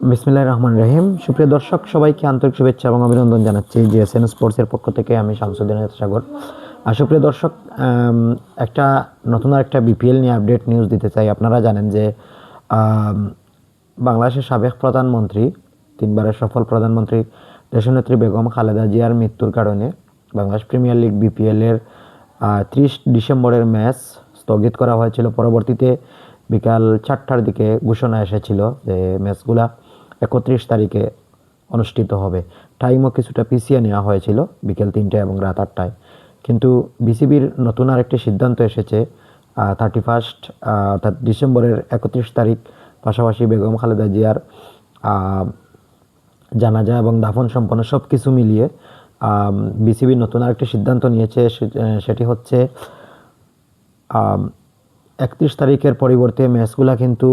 বিসমিল্লাহ রহমান রহিম। সুপ্রিয় দর্শক, সবাইকে আন্তরিক শুভেচ্ছা এবং অভিনন্দন জানাচ্ছি যে জিএসএন স্পোর্টসের পক্ষ থেকে আমি শামসুদ্দিন সাগর আর সুপ্রিয় দর্শক একটা নতুন আর একটা বিপিএল নিয়ে আপডেট নিউজ দিতে চাই। আপনারা জানেন যে বাংলাদেশের সাবেক প্রধানমন্ত্রী, তিনবারের সফল প্রধানমন্ত্রী দেশনেত্রী বেগম খালেদা জিয়ার মৃত্যুর কারণে বাংলাদেশ প্রিমিয়ার লিগ বিপিএলের ত্রিশ ডিসেম্বরের ম্যাচ স্থগিত করা হয়েছিল। পরবর্তীতে বিকাল চারটার দিকে ঘোষণা এসেছিল যে ম্যাচগুলা একত্রিশ তারিখে অনুষ্ঠিত হবে। টাইমও কিছুটা পিছিয়ে নেওয়া হয়েছিল বিকেল তিনটে এবং রাত আটটায়। কিন্তু বিসিবির নতুন আরেকটি সিদ্ধান্ত এসেছে থার্টি ফার্স্ট অর্থাৎ ডিসেম্বরের একত্রিশ তারিখ, পাশাপাশি বেগম খালেদা জিয়ার জানাজা এবং দাফন সম্পন্ন সব কিছু মিলিয়ে বিসিবি নতুন আরেকটি সিদ্ধান্ত নিয়েছে সেটি হচ্ছে একত্রিশ তারিখের পরিবর্তে ম্যাচগুলা কিন্তু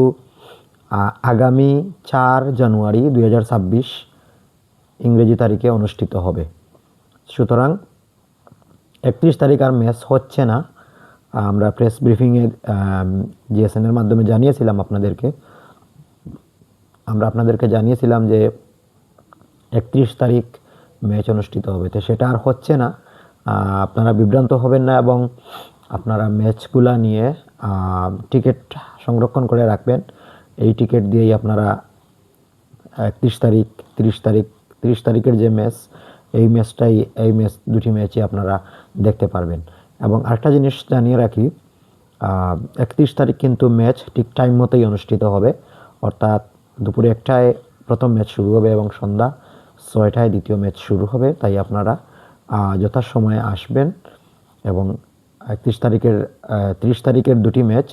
আগামী চার জানুয়ারি দু হাজার ছাব্বিশ ইংরেজি তারিখে অনুষ্ঠিত হবে। সুতরাং একত্রিশ তারিখ আর ম্যাচ হচ্ছে না। আমরা প্রেস ব্রিফিংয়ে জিএসএনের মাধ্যমে জানিয়েছিলাম আপনাদেরকে। আমরা আপনাদেরকে জানিয়েছিলাম যে একত্রিশ তারিখ ম্যাচ অনুষ্ঠিত হবে। তো সেটা আর হচ্ছে না। আপনারা বিভ্রান্ত হবেন না এবং আপনারা ম্যাচগুলা নিয়ে টিকিট সংরক্ষণ করে রাখবেন। এই টিকিট দিয়েই আপনারা একত্রিশ তারিখ, তিরিশ তারিখ, তিরিশ তারিখের যে ম্যাচ এই ম্যাচটাই এই ম্যাচ দুটি ম্যাচই আপনারা দেখতে পারবেন। এবং আরেকটা জিনিস জানিয়ে রাখি একত্রিশ তারিখ কিন্তু ম্যাচ ঠিক টাইম মতোই অনুষ্ঠিত হবে। অর্থাৎ দুপুরে একটায় প্রথম ম্যাচ শুরু হবে এবং সন্ধ্যা ছয়টায় দ্বিতীয় ম্যাচ শুরু হবে। তাই আপনারা যথাসময়ে আসবেন এবং একত্রিশ তারিখের তিরিশ তারিখের দুটি ম্যাচ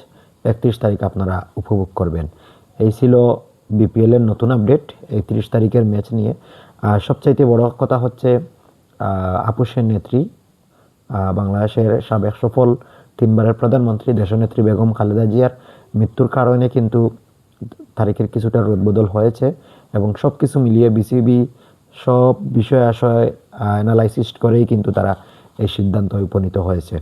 একত্রিশ তারিখ আপনারা উপভোগ করবেন। এই ছিল বিপিএলের নতুন আপডেট এই তিরিশ তারিখের ম্যাচ নিয়ে। আর সবচাইতে বড় কথা হচ্ছে আপুসের নেত্রী বাংলাদেশের সাবেক সফল তিনবারের প্রধানমন্ত্রী দেশনেত্রী বেগম খালেদা জিয়ার মৃত্যুর কারণে কিন্তু তারিখের কিছুটা রদবদল হয়েছে এবং সব কিছু মিলিয়ে বিসিবি সব বিষয় আশয় অ্যানালাইসিস করেই কিন্তু তারা এই সিদ্ধান্ত উপনীত হয়েছে।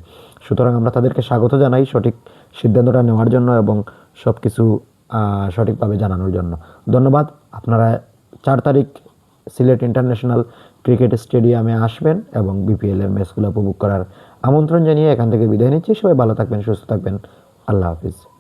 সুতরাং আমরা তাদেরকে স্বাগত জানাই সঠিক সিদ্ধান্তটা নেওয়ার জন্য এবং সব কিছু সঠিকভাবে জানানোর জন্য। ধন্যবাদ। আপনারা চার তারিখ সিলেট ইন্টারন্যাশনাল ক্রিকেট স্টেডিয়ামে আসবেন এবং বিপিএল এর ম্যাচগুলো উপভোগ করার আমন্ত্রণ জানিয়ে এখান থেকে বিদায় নিচ্ছি। সবাই ভালো থাকবেন, সুস্থ থাকবেন। আল্লাহ হাফিজ।